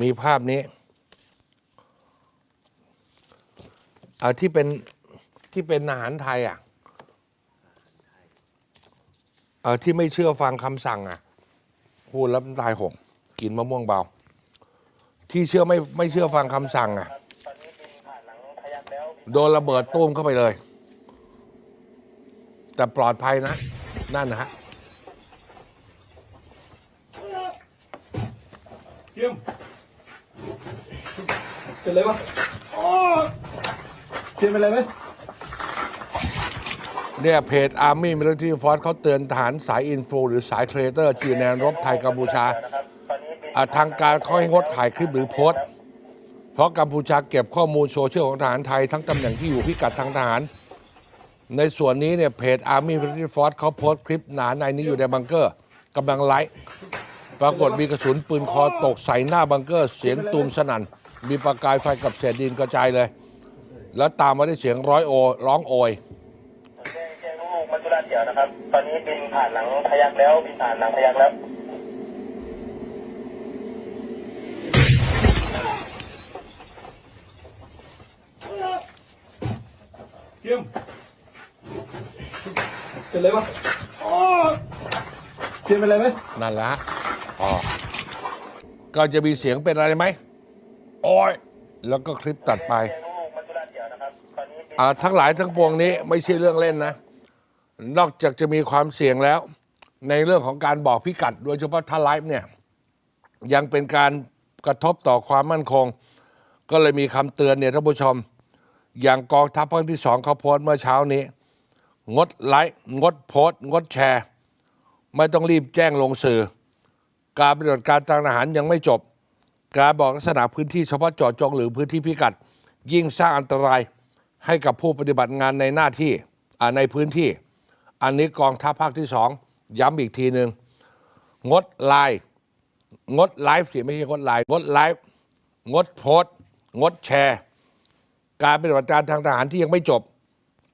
มีภาพนี้อ่าที่เป็นที่เป็นอาหารไทยอะเอ่าที่ไม่เชื่อฟังคำสั่งอะพูดแล้วตายหกกินมะม่วงเบา ที่เชื่อไม่ไม่เชื่อฟังคำสั่งอะโดนระเบิดตุ้มเข้าไปเลย แต่ปลอดภัยนะ นั่นนะฮะเยี่ยม เป็นไรวะโอ้เทียนเป็นไรไหมเนี่ยเพจ Army Military Force เขาเตือนทหารสายอินฟูหรือสายเครเตอร์ที่อยู่ในแนวรบไทยกัมพูชาอะทางการเขาให้งดถ่ายคลิปหรือโพสต์ เพราะกัมพูชาเก็บข้อมูลโซเชียลของทหารไทยทั้งตำแหน่งที่อยู่พิกัดทางทหาร ในส่วนนี้เนี่ยเพจ Army Military Force เขาโพสต์คลิปหนาในนี้อยู่ในบังเกอร์กำลังไลฟ์ ปรากฏมีกระสุนปืนคอตกใส่หน้าบังเกอร์ เสียงตูมสนั่น มีประกายไฟกับเศษดินกระจายเลย แล้วตามมาด้วยเสียงร้อยโอ ร้องโอย แจ้งแจ้งลูกๆมัจจุราเดี่ยวนะครับ ตอนนี้บินผ่านหลังพยักแล้วบินผ่านหลังพยักแล้ว เยี่ยมเป็นไรวะโอ้เทียนเป็นไรไหมนั่นแหละฮะ ออก็จะมีเสียงเป็นอะไรไหมโอ้ยแล้วก็คลิปตัดไปอ่าทั้งหลายทั้งปวงนี้ไม่ใช่เรื่องเล่นนะ นอกจากจะมีความเสี่ยงแล้ว ในเรื่องของการบอกพิกัด โดยเฉพาะถ้าไลฟ์เนี่ย ยังเป็นการกระทบต่อความมั่นคง ก็เลยมีคำเตือนเนี่ยท่านผู้ชม อย่างกองทัพภาคที่สองเขาโพสต์เมื่อเช้านี้ งดไลฟ์งดโพสต์ งดแชร์ ไม่ต้องรีบแจ้งลงสื่อ การปฏิบัติการทางทหารยังไม่จบ การบอกลักษณะพื้นที่เฉพาะเจาะจงหรือพื้นที่พิกัด ยิ่งสร้างอันตรายให้กับผู้ปฏิบัติงานในหน้าที่ในพื้นที่ อันนี้กองทัพภาคที่สองย้ำอีกทีหนึ่งงดไลน์งดไลฟ์สิไม่ใช่งดไลน์งดไลฟ์งดโพส์งดแชร์ การปฏิบัติการทางทหารที่ยังไม่จบ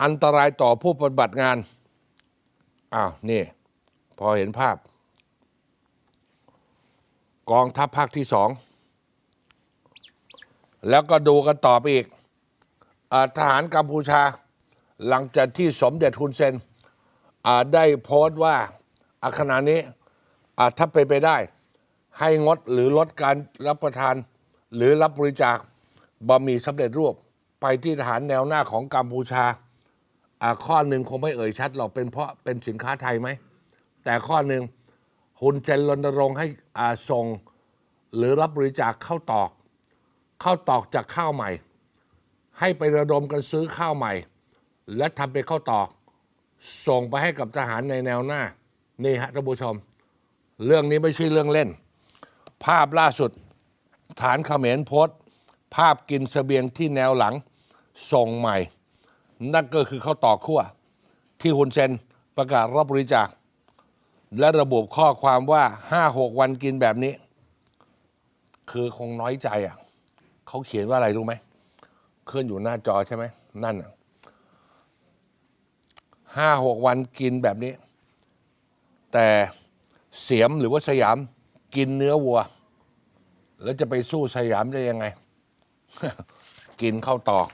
อันตรายต่อผู้ปฏิบัติงานอ้าวนี่ พอเห็นภาพ กองทัพภาคที่สอง แล้วก็ดูกันต่อไปอีกอทหารกัมพูชา หลังจากที่สมเด็จฮุนเซนได้โพสต์ว่าอขณะนี้ถ้าไปไปได้ ให้งดหรือลดการรับประทาน หรือรับบริจาคบะหมี่สำเร็จรูปไปที่ทหารแนวหน้าของกัมพูชา ข้อหนึ่งคงไม่เอ่ยชัดหรอกเป็นเพราะเป็นสินค้าไทยไหม แต่ข้อหนึ่ง ฮุนเซนรณรงค์ให้ส่งหรือรับบริจาคข้าวตอกข้าวตอกจากข้าวใหม่ ให้ไประดมกันซื้อข้าวใหม่ และทำเป็นข้าวตอก ส่งไปให้กับทหารในแนวหน้า นี่ฮะท่านผู้ชม เรื่องนี้ไม่ใช่เรื่องเล่น ภาพล่าสุด ฐานเขมรโพสต์ ภาพกินเสบียงที่แนวหลัง ส่งใหม่ นั่นก็คือข้าวตอกขั้วที่ฮุนเซนประกาศรับบริจาค และระบุข้อความว่าห้าหกวันกินแบบนี้ คือคงน้อยใจอะเขาเขียนว่าอะไรรู้ไหมเคลื่อนอยู่หน้าจอใช่ไหมนั่นน่ะห้าหกวันกินแบบนี้ แต่เสียมหรือว่าสยามกินเนื้อวัว แล้วจะไปสู้สยามได้ยังไง กินข้าวตอก